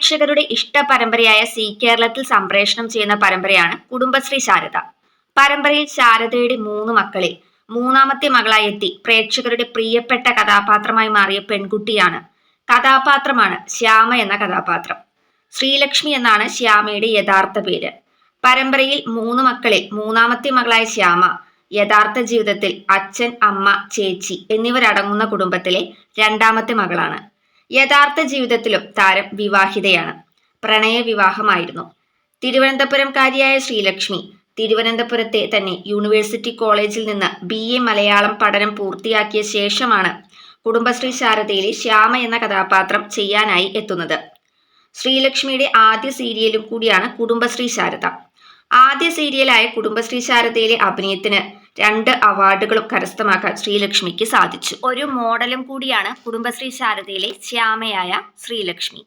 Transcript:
പ്രേക്ഷകരുടെ ഇഷ്ട പരമ്പരയായ സി കേരളത്തിൽ സംപ്രേഷണം ചെയ്യുന്ന പരമ്പരയാണ് കുടുംബശ്രീ ശാരദ. പരമ്പരയിൽ ശാരദയുടെ മൂന്ന് മക്കളിൽ മൂന്നാമത്തെ മകളായി എത്തി പ്രേക്ഷകരുടെ പ്രിയപ്പെട്ട കഥാപാത്രമായി മാറിയ പെൺകുട്ടിയാണ്. കഥാപാത്രമാണ് ശ്യാമ എന്ന കഥാപാത്രം. ശ്രീലക്ഷ്മി എന്നാണ് ശ്യാമയുടെ യഥാർത്ഥ പേര്. പരമ്പരയിൽ മൂന്ന് മക്കളിൽ മൂന്നാമത്തെ മകളായ ശ്യാമ യഥാർത്ഥ ജീവിതത്തിൽ അച്ഛൻ അമ്മ ചേച്ചി എന്നിവരടങ്ങുന്ന കുടുംബത്തിലെ രണ്ടാമത്തെ മകളാണ്. യഥാർത്ഥ ജീവിതത്തിലും താരം വിവാഹിതയാണ്. പ്രണയ വിവാഹമായിരുന്നു. തിരുവനന്തപുരംകാരിയായ ശ്രീലക്ഷ്മി തിരുവനന്തപുരത്തെ തന്നെ യൂണിവേഴ്സിറ്റി കോളേജിൽ നിന്ന് ബി എ മലയാളം പഠനം പൂർത്തിയാക്കിയ ശേഷമാണ് കുടുംബശ്രീ ശാരദയിലെ ശ്യാമ എന്ന കഥാപാത്രം ചെയ്യാനായി എത്തുന്നത്. ശ്രീലക്ഷ്മിയുടെ ആദ്യ സീരിയലും കൂടിയാണ് കുടുംബശ്രീ ശാരദ. ആദ്യ സീരിയലായ കുടുംബശ്രീ ശാരദയിലെ അഭിനയത്തിന് രണ്ട് അവാർഡുകളും കരസ്ഥമാക്കാൻ ശ്രീലക്ഷ്മിക്ക് സാധിച്ചു. ഒരു മോഡലും കൂടിയാണ് കുടുംബശ്രീ ശാരദയിലെ ശ്യാമയായ ശ്രീലക്ഷ്മി.